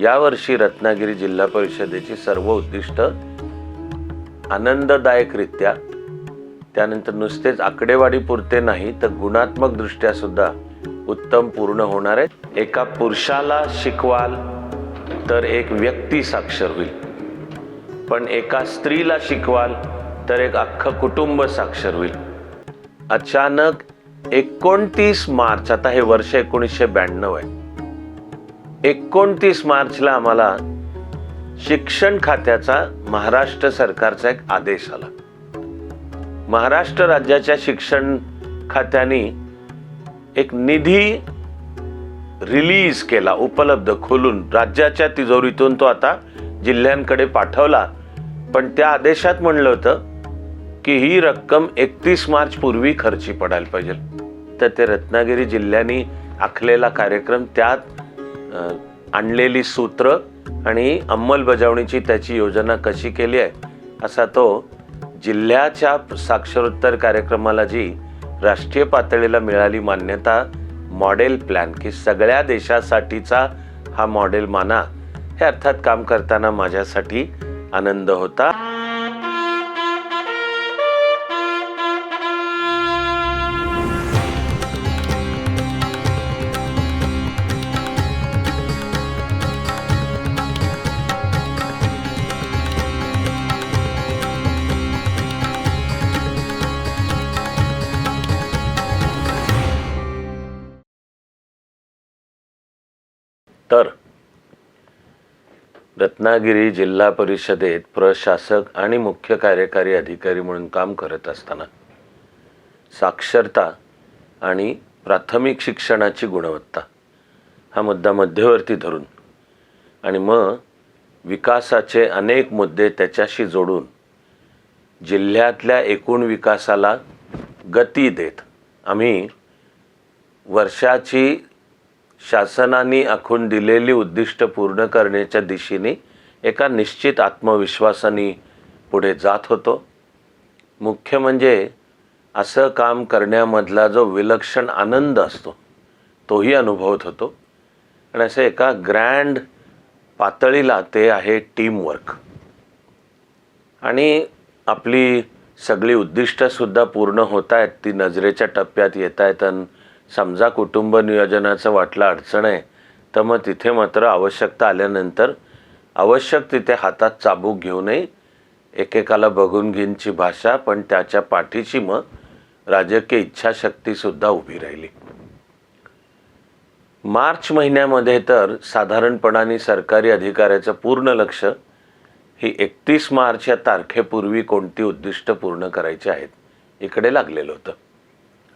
यावर्षी रत्नागिरी जिल्हा परिषदेची सर्व उद्दिष्ट आनंददायकरित्या त्यानंतर नुसतेच आकडेवारी पुरते नाही तर गुणात्मक दृष्ट्या सुद्धा उत्तम पूर्ण होणार आहे. एका पुरुषाला शिकवाल तर एक व्यक्ती साक्षर होईल. पण एका स्त्रीला शिकवाल तर एक अख्खं कुटुंब साक्षर होईल. अचानक एकोणतीस मार्च आता हे वर्ष एकोणीसशे ब्याण्णव आहे. एकोणतीस मार्चला आम्हाला शिक्षण खात्याचा महाराष्ट्र सरकारचा एक आदेश आला. महाराष्ट्र राज्याच्या शिक्षण खात्याने एक निधी रिलीज केला उपलब्ध खोलून. राज्याच्या तिजोरीतून तो आता जिल्ह्यांकडे पाठवला. पण त्या आदेशात म्हणलं होतं की ही रक्कम एकतीस मार्च पूर्वी खर्ची पडायला पाहिजे. तर ते रत्नागिरी जिल्ह्याने आखलेला कार्यक्रम त्यात आणलेली सूत्र आणि अंमलबजावणीची त्याची योजना कशी केली आहे असा तो जिल्ह्याच्या साक्षरोत्तर कार्यक्रमाला जी राष्ट्रीय पातळीला मिळाली मान्यता मॉडेल प्लॅन की सगळ्या देशासाठीचा हा मॉडेल माना हे अर्थात काम करताना माझ्यासाठी आनंद होता. रत्नागिरी जिल्हा परिषदेत प्रशासक आणि मुख्य कार्यकारी अधिकारी म्हणून काम करत असताना साक्षरता आणि प्राथमिक शिक्षणाची गुणवत्ता हा मुद्दा मध्यवर्ती धरून आणि मग विकासाचे अनेक मुद्दे त्याच्याशी जोडून जिल्ह्यातल्या एकूण विकासाला गती देत आम्ही वर्षाची शासनाने आखून दिलेली उद्दिष्ट पूर्ण करण्याच्या दिशेने एका निश्चित आत्मविश्वासाने पुढे जात होतो. मुख्य म्हणजे असं काम करण्यामधला जो विलक्षण आनंद असतो तोही अनुभवत होतो. आणि असं एका ग्रँड पातळीला ते आहे टीमवर्क आणि आपली सगळी उद्दिष्टसुद्धा पूर्ण होत आहेत ती नजरेच्या टप्प्यात येत आहेत आणि समजा कुटुंब नियोजनाचं वाटलं अडचण आहे तर मग तिथे मात्र आवश्यकता आल्यानंतर आवश्यक तिथे हातात चाबूक घेऊनही एकेकाला बघून घेईनची भाषा पण त्याच्या पाठीशी मग राजकीय इच्छाशक्तीसुद्धा उभी राहिली. मार्च महिन्यामध्ये तर साधारणपणाने सरकारी अधिकाऱ्याचं पूर्ण लक्ष ही एकतीस मार्च या तारखेपूर्वी कोणती उद्दिष्ट पूर्ण करायची आहेत इकडे लागलेलं होतं.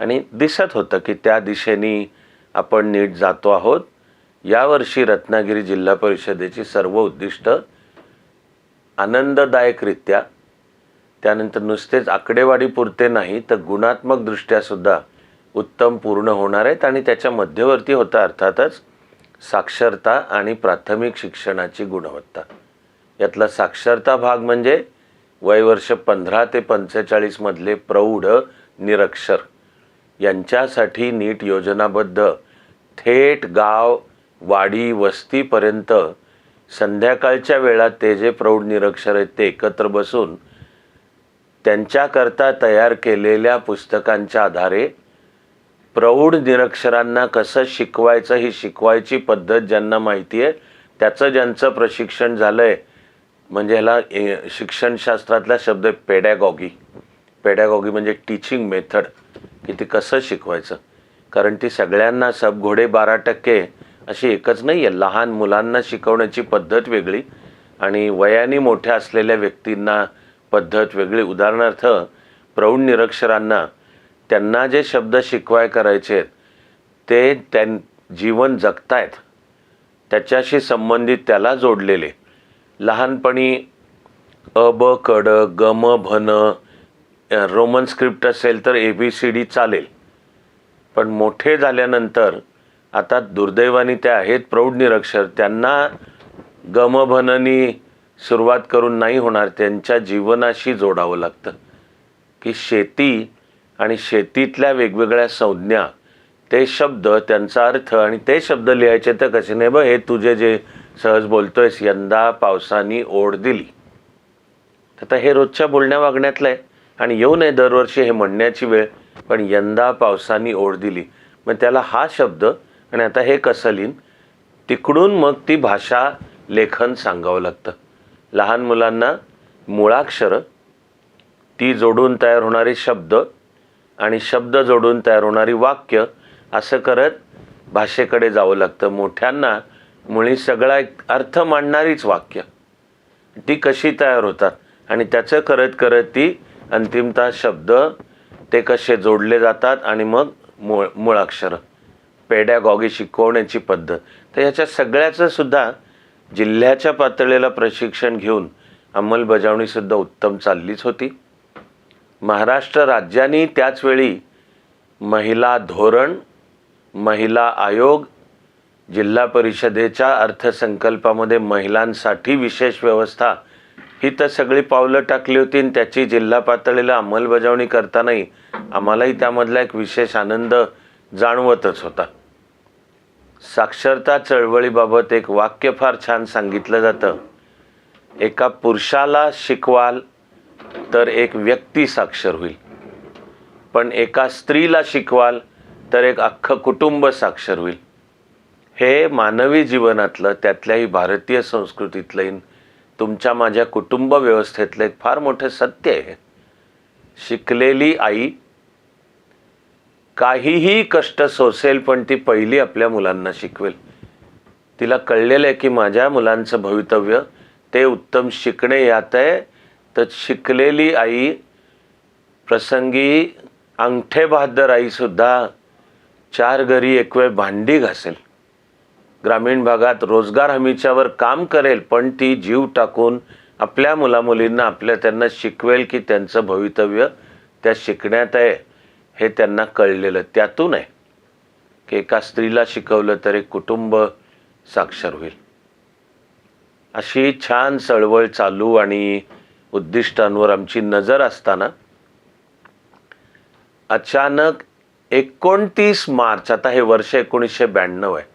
आणि दिसत होतं की त्या दिशेने आपण नीट जातो आहोत. यावर्षी रत्नागिरी जिल्हा परिषदेची सर्व उद्दिष्ट आनंददायकरित्या त्यानंतर नुसतेच आकडेवारी पुरते नाही तर गुणात्मकदृष्ट्यासुद्धा उत्तम पूर्ण होणार आहेत आणि त्याच्या मध्यवर्ती होता अर्थातच साक्षरता आणि प्राथमिक शिक्षणाची गुणवत्ता. यातला साक्षरता भाग म्हणजे वयवर्ष पंधरा ते पंचेचाळीसमधले प्रौढ निरक्षर यांच्यासाठी नीट योजनाबद्ध थेट गाव वाडी वस्तीपर्यंत संध्याकाळच्या वेळात ते जे प्रौढ निरक्षर आहेत ते एकत्र बसून त्यांच्याकरता तयार केलेल्या पुस्तकांच्या आधारे प्रौढ निरक्षरांना कसं शिकवायचं ही शिकवायची पद्धत ज्यांना माहिती आहे त्याचं ज्यांचं प्रशिक्षण झालं आहे म्हणजे ह्याला शिक्षणशास्त्रातला शब्द आहे पेडॅगॉगी पेडॅगॉगी म्हणजे टीचिंग मेथड की ते कसं शिकवायचं. कारण ती सगळ्यांना सब घोडे बारा टक्के अशी एकच नाही आहे लहान मुलांना शिकवण्याची पद्धत वेगळी आणि वयाने मोठ्या असलेल्या व्यक्तींना पद्धत वेगळी. उदाहरणार्थ प्रौढ निरक्षरांना त्यांना जे शब्द शिकवाय करायचे आहेत ते त्यां जीवन जगतायत. त्याच्याशी संबंधित त्याला जोडलेले. लहानपणी अ ब कड ग म भन रोमन स्क्रिप्ट असेल तर ए बी सी डी चालेल. पण मोठे झाल्यानंतर आता दुर्दैवाने त्या आहेत प्रौढ निरक्षर. त्यांना गमभननी सुरुवात करून नाही होणार त्यांच्या जीवनाशी जोडावं लागतं. की शेती आणि शेतीतल्या वेगवेगळ्या संज्ञा ते शब्द त्यांचा अर्थ आणि ते शब्द लिहायचे तर कसे नाही? बघ हे तुझे जे सहज बोलतोयस यंदा पावसानी ओढ दिली. आता हे रोजच्या बोलण्या वागण्यातलं आहे. आणि येऊ नये दरवर्षी हे म्हणण्याची वेळ पण यंदा पावसानी ओढ दिली. मग त्याला हा शब्द आणि आता हे कसं तिकडून मग ती भाषा लेखन सांगावं लागतं. लहान मुलांना मुळाक्षरं ती जोडून तयार होणारे शब्द आणि शब्द जोडून तयार होणारी वाक्य असं करत भाषेकडे जावं लागतं. मोठ्यांना मुळी सगळा एक अर्थ मांडणारीच वाक्य. ती कशी तयार होतात? आणि त्याचं करत करत ती अंतिमतः शब्द ते कसे जोडले जातात आणि मग मूळ मुळाक्षरं. पेड्यागॉगी शिकवण्याची पद्धत. तर ह्याच्या सगळ्याचं सुद्धा जिल्ह्याच्या पातळीला प्रशिक्षण घेऊन अंमलबजावणीसुद्धा उत्तम चाललीच होती. महाराष्ट्र राज्याने त्याचवेळी महिला धोरण महिला आयोग जिल्हा परिषदेच्या अर्थसंकल्पामध्ये महिलांसाठी विशेष व्यवस्था ही तर सगळी पावलं टाकली होती आणि त्याची जिल्हा पातळीला अंमलबजावणी करतानाही आम्हालाही त्यामधला एक विशेष आनंद जाणवतच होता. साक्षरता चळवळीबाबत एक वाक्य फार छान सांगितलं जातं. एका पुरुषाला शिकवाल तर एक व्यक्ती साक्षर होईल. पण एका स्त्रीला शिकवाल तर एक अख्खं कुटुंब साक्षर होईल. हे मानवी जीवनातलं त्यातल्याही भारतीय संस्कृतीतलं तुमच्या माझ्या कुटुंब व्यवस्थेतलं एक फार मोठं सत्य आहे. शिकलेली आई काहीही कष्ट सोसेल पण ती पहिली आपल्या मुलांना शिकवेल. तिला कळलेलं आहे की माझ्या मुलांचं भवितव्य ते उत्तम शिकणे यात आहे. तर शिकलेली आई प्रसंगी अंगठे बहादर आईसुद्धा चार घरी एक वेळ भांडी घासेल. ग्रामीण भागात रोजगार हमीच्यावर काम करेल पण ती जीव टाकून आपल्या मुलामुलींना आपल्या त्यांना शिकवेल की त्यांचं भवितव्य त्या शिकण्यात आहे. हे त्यांना कळलेलं. त्यातून आहे की एका स्त्रीला शिकवलं तर एक कुटुंब साक्षर होईल. अशी छान चळवळ चालू आणि उद्दिष्टांवर आमची नजर असताना अचानक एकोणतीस मार्च आता हे वर्ष एकोणीसशे ब्याण्णव आहे.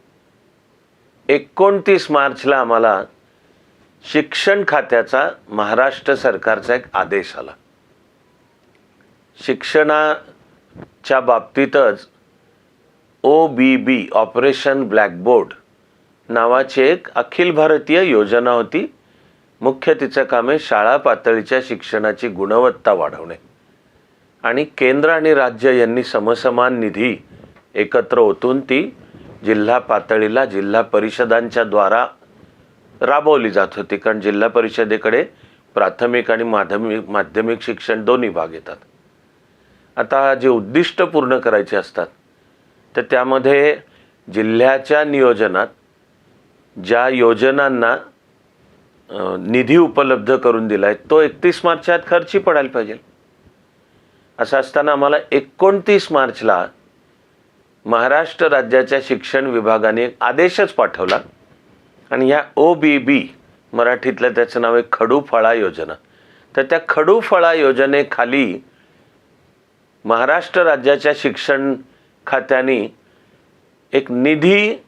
एकोणतीस मार्चला आम्हाला शिक्षण खात्याचा महाराष्ट्र सरकारचा एक आदेश आला. शिक्षणा च्या बाबतीतच ओ बी बी ऑपरेशन ब्लॅकबोर्ड नावाची एक अखिल भारतीय योजना होती. मुख्य तिचं काम आहे शाळा पातळीच्या शिक्षणाची गुणवत्ता वाढवणे. आणि केंद्र आणि राज्य यांनी समसमान निधी एकत्र ओतून ती जिल्हा पातळीला जिल्हा परिषदांच्या द्वारा राबवली जात होती. कारण जिल्हा परिषदेकडे प्राथमिक आणि माध्यमिक माध्यमिक शिक्षण दोन्ही भाग येतात. आता जे उद्दिष्ट पूर्ण करायचे असतात तर त्यामध्ये जिल्ह्याच्या नियोजनात ज्या योजनांना निधी उपलब्ध करून दिला आहे तो एकतीस मार्चच्या आत खर्ची पडायला पाहिजे. असं असताना आम्हाला एकोणतीस मार्चला महाराष्ट्र राज्याच्या शिक्षण विभागाने एक आदेशच पाठवला. आणि ह्या ओ बी बी मराठीतलं त्याचं नाव आहे खडूफळा योजना. तर त्या खडूफळा योजनेखाली महाराष्ट्र राज्याच्या शिक्षण खात्याने एक निधी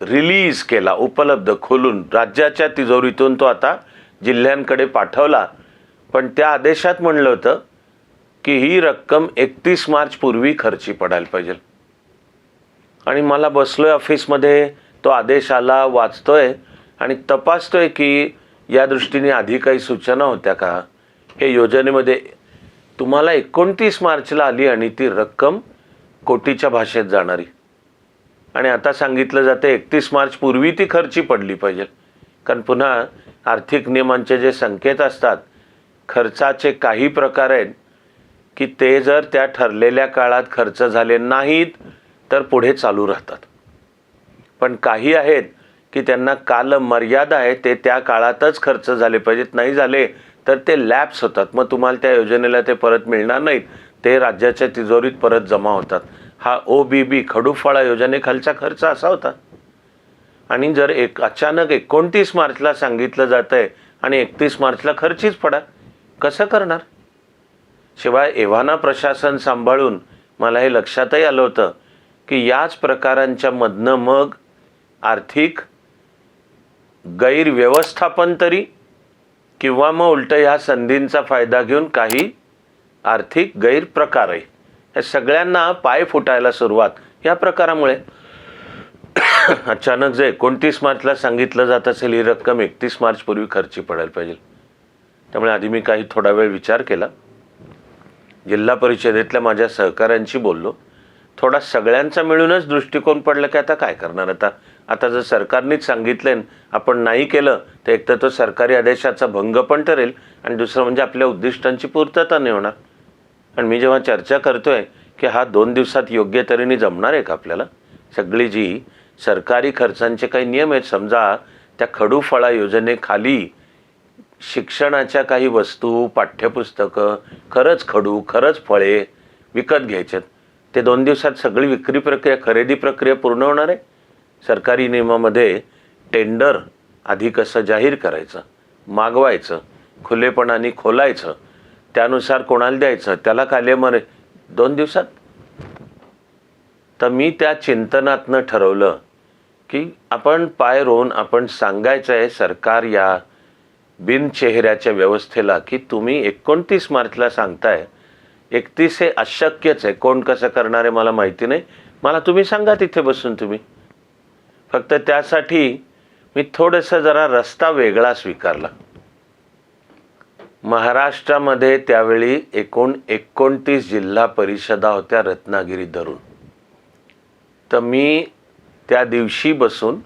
रिलीज केला उपलब्ध खोलून. राज्याच्या तिजोरीतून तो आता जिल्ह्यांकडे पाठवला. पण त्या आदेशात म्हणलं होतं की ही रक्कम एकतीस मार्च पूर्वी खर्ची पडायला पाहिजे. आणि मला बसलो आहे ऑफिसमध्ये तो आदेश आला वाचतोय आणि तपासतोय की या दृष्टीने आधी काही सूचना होत्या का? हे योजनेमध्ये तुम्हाला एकोणतीस मार्चला आली आणि ती रक्कम कोटीच्या भाषेत जाणारी. आणि आता सांगितलं जातं एकतीस मार्च पूर्वी ती खर्ची पडली पाहिजे. कारण पुन्हा आर्थिक नियमांचे जे संकेत असतात खर्चाचे काही प्रकार आहेत की ते जर त्या ठरलेल्या काळात खर्च झाले नाहीत तर पुढे चालू राहतात. पण काही आहेत की त्यांना काल मर्यादा आहे ते त्या काळातच खर्च झाले पाहिजेत. नाही झाले तर ते लॅप्स होतात. मग तुम्हाला त्या योजनेला ते परत मिळणार नाहीत. ते राज्याच्या तिजोरीत परत जमा होतात. हा ओ बी बी खडूफाळा योजनेखालचा खर्च असा होता. आणि जर एक अचानक एकोणतीस मार्चला सांगितलं जातं आहे आणि एकतीस मार्चला खर्चीच पडा. कसं करणार? शिवाय एव्हाना प्रशासन सांभाळून मला हे लक्षातही आलं होतं की याच प्रकारांच्या मधनं मग आर्थिक गैरव्यवस्थापन तरी किंवा मग उलट ह्या संधींचा फायदा घेऊन काही आर्थिक गैरप्रकारही. या सगळ्यांना पाय फुटायला सुरुवात या प्रकारामुळे. अचानक जे एकोणतीस मार्चला सांगितलं जात असेल ही रक्कम एकतीस मार्चपूर्वी खर्ची पडायला पाहिजे. त्यामुळे आधी मी काही थोडा वेळ विचार केला. जिल्हा परिषदेतल्या माझ्या सहकाऱ्यांशी बोललो. थोडा सगळ्यांचा मिळूनच दृष्टिकोन पडला की आता काय करणार आता? आता जर सरकारनेच सांगितलं आपण नाही केलं तर एक तर तो सरकारी आदेशाचा भंग पण ठरेल आणि दुसरं म्हणजे आपल्या उद्दिष्टांची पूर्तता नाही होणार. आणि मी जेव्हा चर्चा करतोय की हा दोन दिवसात योग्य तऱ्हेने जमणार आहे का आपल्याला? सगळी जी सरकारी खर्चांचे काही नियम आहेत समजा त्या खडूफळा योजनेखाली शिक्षणाच्या काही वस्तू पाठ्यपुस्तकं खरंच खडू खरंच फळे विकत घ्यायच्यात ते दोन दिवसात सगळी विक्री प्रक्रिया खरेदी प्रक्रिया पूर्ण होणार आहे? सरकारी नियमामध्ये टेंडर आधी कसं जाहीर करायचं मागवायचं खुलेपणाने खोलायचं त्यानुसार कोणाला द्यायचं त्याला कालेमरे दोन दिवसात. तर मी त्या चिंतनातनं ठरवलं की आपण पाय रोवून आपण सांगायचं आहे सरकार या बिनचेहऱ्याच्या व्यवस्थेला की तुम्ही एकोणतीस मार्चला सांगताय एकतीस हे अशक्यच आहे. कोण कसं करणार आहे मला माहिती नाही. मला तुम्ही सांगा तिथे बसून तुम्ही. फक्त त्यासाठी मी थोडंसं जरा रस्ता वेगळा स्वीकारला. महाराष्ट्रामध्ये त्यावेळी एकूण एकोणतीस जिल्हा परिषदा होत्या रत्नागिरी धरून. तर मी त्या दिवशी बसून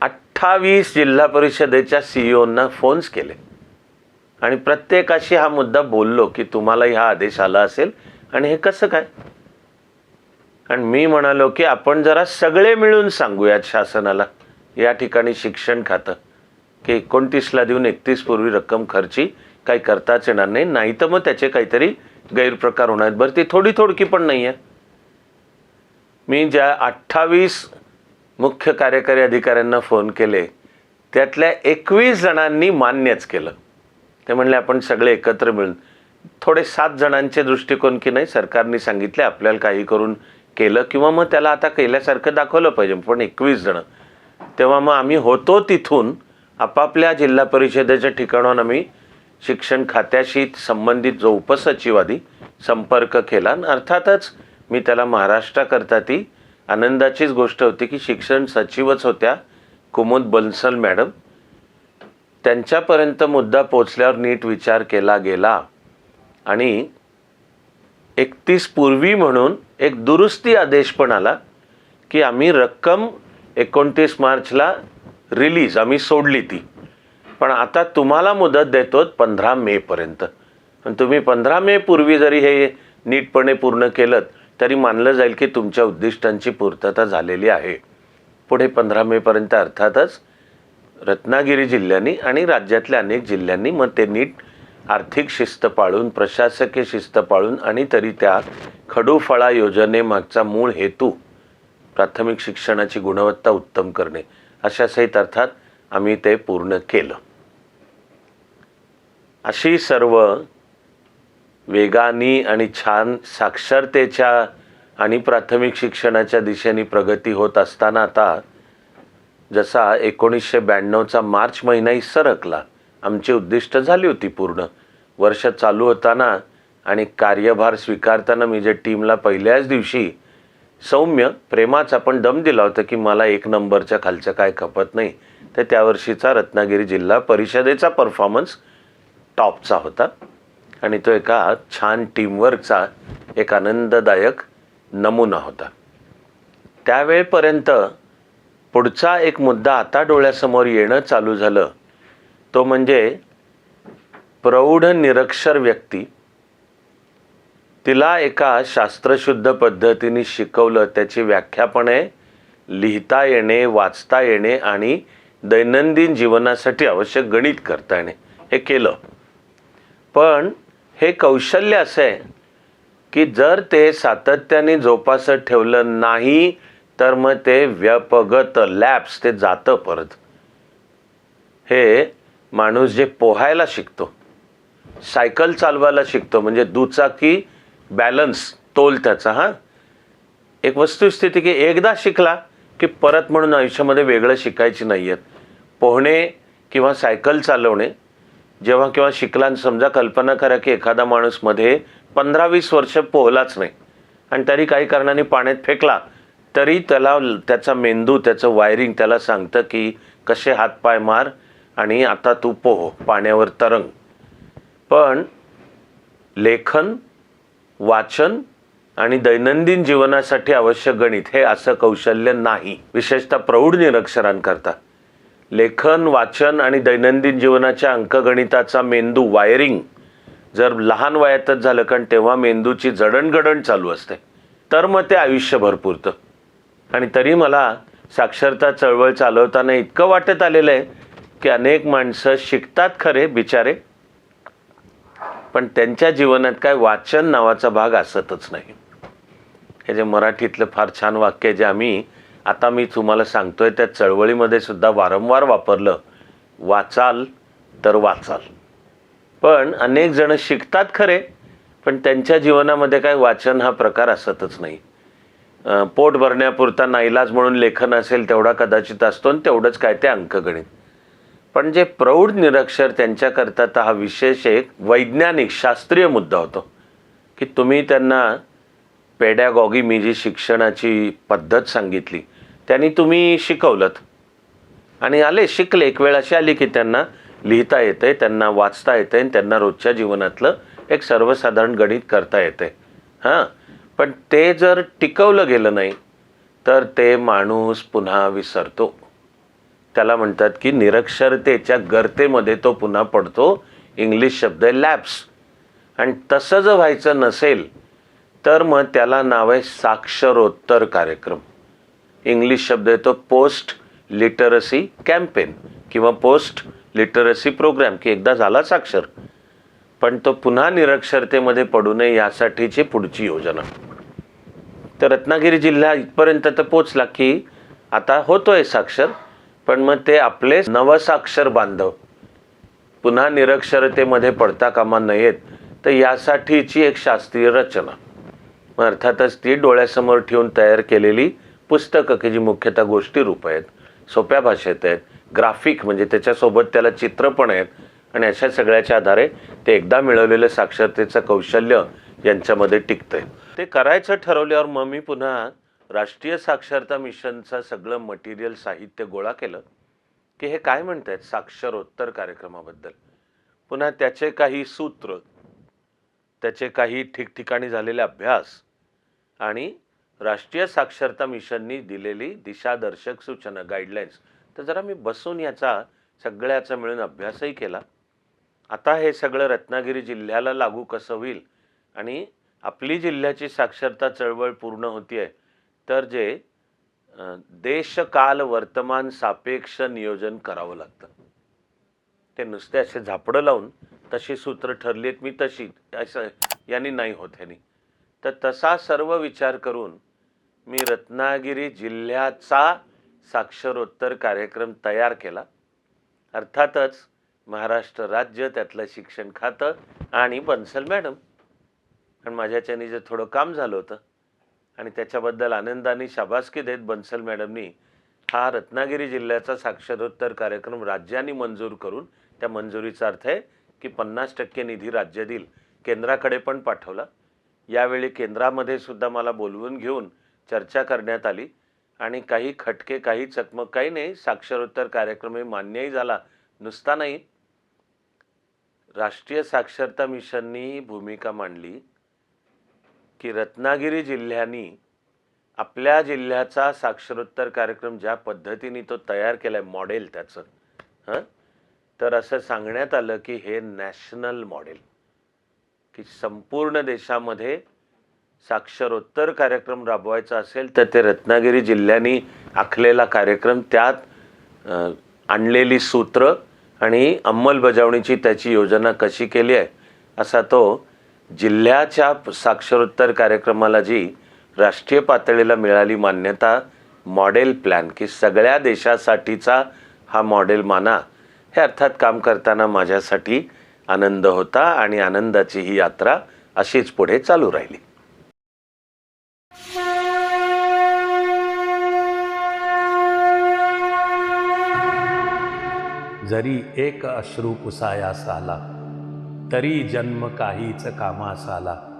अठ्ठावीस जिल्हा परिषदेच्या सीईओंना फोन्स केले. आणि प्रत्येकाशी हा मुद्दा बोललो की तुम्हाला हा आदेश आला असेल. आणि हे कसं काय? आणि मी म्हणालो की आपण जरा सगळे मिळून सांगूयात शासनाला. या ठिकाणी शिक्षण खातं. की एकोणतीसला देऊन एकतीस पूर्वी रक्कम खर्ची काही करताच येणार नाही. नाही तर मग त्याचे काहीतरी गैरप्रकार होणार आहेत. बरं ती थोडी थोडकी पण नाही आहे मी ज्या अठ्ठावीस मुख्य कार्यकारी अधिकाऱ्यांना फोन केले त्यातल्या एकवीस जणांनी मान्यच केलं. ते म्हणले आपण सगळे एकत्र मिळून. थोडे सात जणांचे दृष्टिकोन की नाही सरकारने सांगितले आपल्याला काही करून केलं किंवा मग त्याला आता केल्यासारखं दाखवलं पाहिजे पण एकवीस जणं. तेव्हा मग आम्ही होतो तिथून आपापल्या जिल्हा परिषदेच्या ठिकाणाहून आम्ही शिक्षण खात्याशी संबंधित जो उपसचिवादी संपर्क केला. आणि अर्थातच मी त्याला महाराष्ट्राकरता ती आनंदाचीच गोष्ट होती की शिक्षण सचिवच होत्या कुमुद बन्सल मॅडम. त्यांच्यापर्यंत मुद्दा पोचल्यावर नीट विचार केला गेला. आणि एकतीस पूर्वी म्हणून एक दुरुस्ती आदेश पण आला की आम्ही रक्कम एकोणतीस मार्चला रिलीज आम्ही सोडली ती. पण आता तुम्हाला मुदत देतो पंधरा मेपर्यंत पण तुम्ही पंधरा मे पूर्वी जरी हे नीटपणे पूर्ण केलं तरी मानलं जाईल की तुमच्या उद्दिष्टांची पूर्तता झालेली आहे. पुढे पंधरा मेपर्यंत अर्थातच रत्नागिरी जिल्ह्यांनी आणि राज्यातल्या अनेक जिल्ह्यांनी मग ते नीट आर्थिक शिस्त पाळून प्रशासकीय शिस्त पाळून आणि तरी त्या खडूफळा योजनेमागचा मूळ हेतू प्राथमिक शिक्षणाची गुणवत्ता उत्तम करणे अशा सहित अर्थात आम्ही ते पूर्ण केलं. अशी सर्व वेगानी आणि छान साक्षरतेच्या आणि प्राथमिक शिक्षणाच्या दिशेने प्रगती होत असताना आता जसा एकोणीसशे ब्याण्णवचा मार्च महिनाही सरकला आमची उद्दिष्ट झाली होती पूर्ण. वर्ष चालू होताना आणि कार्यभार स्वीकारताना मी जे टीमला पहिल्याच दिवशी सौम्य प्रेमाचा पण दम दिला होता की मला एक नंबरच्या खालचं काय खपत नाही. तर त्या वर्षीचा रत्नागिरी जिल्हा परिषदेचा परफॉर्मन्स टॉपचा होता. आणि तो एका छान टीमवर्कचा एक आनंददायक नमुना होता. त्यावेळेपर्यंत पुढचा एक मुद्दा आता डोळ्यासमोर येणं चालू झालं. तो म्हणजे प्रौढ निरक्षर व्यक्ती. तिला एका शास्त्रशुद्ध पद्धतीने शिकवलं. त्याची व्याख्यापणे लिहिता येणे वाचता येणे आणि दैनंदिन जीवनासाठी आवश्यक गणित करता येणे. हे केलं. पण हे कौशल्य असं आहे की जर ते सातत्याने जोपासत ठेवलं नाही तर मग ते व्यपगत लॅब्स ते जातं परत. हे माणूस जे पोहायला शिकतो सायकल चालवायला शिकतो म्हणजे दुचाकी बॅलन्स तोल त्याचा हां? एक वस्तुस्थिती की एकदा शिकला की परत म्हणून आयुष्यामध्ये वेगळं शिकायची नाही आहेत पोहणे किंवा सायकल चालवणे जेव्हा केव्हा शिकला समजा कल्पना करा की एखादा माणूसमध्ये पंधरा वीस वर्ष पोहलाच नाही आणि तरी काही कारणाने पाण्यात फेकला तरी त्याला त्याचा मेंदू त्याचं वायरिंग त्याला सांगतं की कसे हातपाय मार आणि आता तू पोह पाण्यावर तरंग. पण लेखन वाचन आणि दैनंदिन जीवनासाठी आवश्यक गणित हे असं कौशल्य नाही. विशेषतः प्रौढ निरक्षरांकरता. लेखन वाचन आणि दैनंदिन जीवनाच्या अंकगणिताचा मेंदू वायरिंग. जर लहान वयातच झालं कारण तेव्हा मेंदूची जडणघडण चालू असते. तर मग ते आयुष्यभर पुरतं. आणि तरी मला साक्षरता चळवळ चालवताना इतकं वाटत आलेलं आहे की अनेक माणसं शिकतात खरे बिचारे पण त्यांच्या जीवनात काय वाचन नावाचा भाग असतच नाही. हे जे मराठीतलं फार छान वाक्य जे आम्ही आता मी तुम्हाला सांगतोय त्या चळवळीमध्ये सुद्धा वारंवार वापरलं वाचाल तर वाचाल. पण अनेक जण शिकतात खरे पण त्यांच्या जीवनामध्ये काय वाचन हा प्रकार असतच नाही. पोट भरण्यापुरता नाईलाज म्हणून लेखन असेल तेवढा कदाचित असतो आणि तेवढंच काय ते अंकगणित. पण जे प्रौढ निरक्षर त्यांच्याकरता तर हा विशेष एक वैज्ञानिक शास्त्रीय मुद्दा होतो की तुम्ही त्यांना पेडॅगॉगी मी जी शिक्षणाची पद्धत सांगितली त्यांनी तुम्ही शिकवलं आणि आले शिकले एक वेळ अशी आली की त्यांना लिहिता येते त्यांना वाचता येते आणि त्यांना रोजच्या जीवनातलं एक सर्वसाधारण गणित करता येते हां पण ते जर टिकवलं गेलं नाही तर ते माणूस पुन्हा विसरतो. त्याला म्हणतात की निरक्षरतेच्या गर्तेमध्ये तो पुन्हा पडतो. इंग्लिश शब्द आहे लॅब्स आणि तसं जर व्हायचं नसेल तर मग त्याला नाव आहे साक्षरोत्तर कार्यक्रम. इंग्लिश शब्द येतो पोस्ट लिटरसी कॅम्पेन किंवा पोस्ट लिटरसी प्रोग्राम की एकदा झाला साक्षर. पण तो पुन्हा निरक्षरतेमध्ये पडू नये यासाठीची पुढची योजना. तर रत्नागिरी जिल्हा इथपर्यंत तर पोचला की आता होतोय साक्षर. पण मग ते आपले नवसाक्षर बांधव पुन्हा निरक्षरतेमध्ये पडता कामा नयेत तर यासाठीची एक शास्त्रीय रचना. मग अर्थातच ती डोळ्यासमोर ठेवून तयार केलेली पुस्तकं की जी मुख्यतः गोष्टी रूप आहेत सोप्या भाषेत आहेत ग्राफिक म्हणजे त्याच्यासोबत त्याला चित्र पण आहेत आणि अशा सगळ्याच्या आधारे ते एकदा मिळवलेलं साक्षरतेचं कौशल्य यांच्यामध्ये टिकतं ते करायचं ठरवल्यावर मग मी पुन्हा राष्ट्रीय साक्षरता मिशनचं सगळं मटेरियल साहित्य गोळा केलं की हे काय म्हणत आहेत साक्षरोत्तर कार्यक्रमाबद्दल? पुन्हा त्याचे काही सूत्र त्याचे काही ठिकठिकाणी झालेले अभ्यास आणि राष्ट्रीय साक्षरता मिशननी दिलेली दिशादर्शक सूचना गाईडलाईन्स तर जरा मी बसून याचा सगळ्याचा मिळून अभ्यासही केला. आता हे सगळं रत्नागिरी जिल्ह्याला लागू कसं होईल? आणि आपली जिल्ह्याची साक्षरता चळवळ पूर्ण होतीये तर जे देशकाल वर्तमान सापेक्ष नियोजन करावं लागतं. ते नुसते असे झापडं लावून तशी सूत्र ठरली आहेत मी तशी असं यांनी नाही होत ह्यानी. तर तसा सर्व विचार करून मी रत्नागिरी जिल्ह्याचा साक्षरोत्तर कार्यक्रम तयार केला. अर्थातच महाराष्ट्र राज्य त्यातलं शिक्षण खातं आणि बन्सल मॅडम. आणि माझ्याच्यानी जे थोडं काम झालं होतं आणि त्याच्याबद्दल आनंदाने शाबासकी देत बन्सल मॅडमनी हा रत्नागिरी जिल्ह्याचा साक्षरोत्तर कार्यक्रम राज्याने मंजूर करून त्या मंजुरीचा अर्थ आहे की पन्नास टक्के निधी राज्य देईल केंद्राकडे पण पाठवला. यावेळी केंद्रामध्ये सुद्धा मला बोलवून घेऊन चर्चा करण्यात आली आणि काही खटके काही चकमक काही नाही साक्षरोत्तर कार्यक्रम हे मान्यही झाला नुसता नाही. राष्ट्रीय साक्षरता मिशननी भूमिका मांडली. की रत्नागिरी जिल्ह्यानी आपल्या जिल्ह्याचा साक्षरोत्तर कार्यक्रम ज्या पद्धतीने तो तयार केला आहे मॉडेल त्याचं हां? तर असं सांगण्यात आलं की हे नॅशनल मॉडेल की संपूर्ण देशामध्ये साक्षरोत्तर कार्यक्रम राबवायचा असेल तर ते रत्नागिरी जिल्ह्यांनी आखलेला कार्यक्रम त्यात आणलेली सूत्र आणि अंमलबजावणीची त्याची योजना कशी केली आहे असा तो जिल्ह्याच्या साक्षरोत्तर कार्यक्रमाला जी राष्ट्रीय पातळीला मिळाली मान्यता मॉडेल प्लॅन की सगळ्या देशासाठीचा हा मॉडेल माना हे अर्थात काम करताना माझ्यासाठी आनंद होता आणि आनंदाची ही यात्रा अशीच पुढे चालू राहिली. जरी एक अश्रू पुसायास आला तरी जन्म काहीच कामास आला.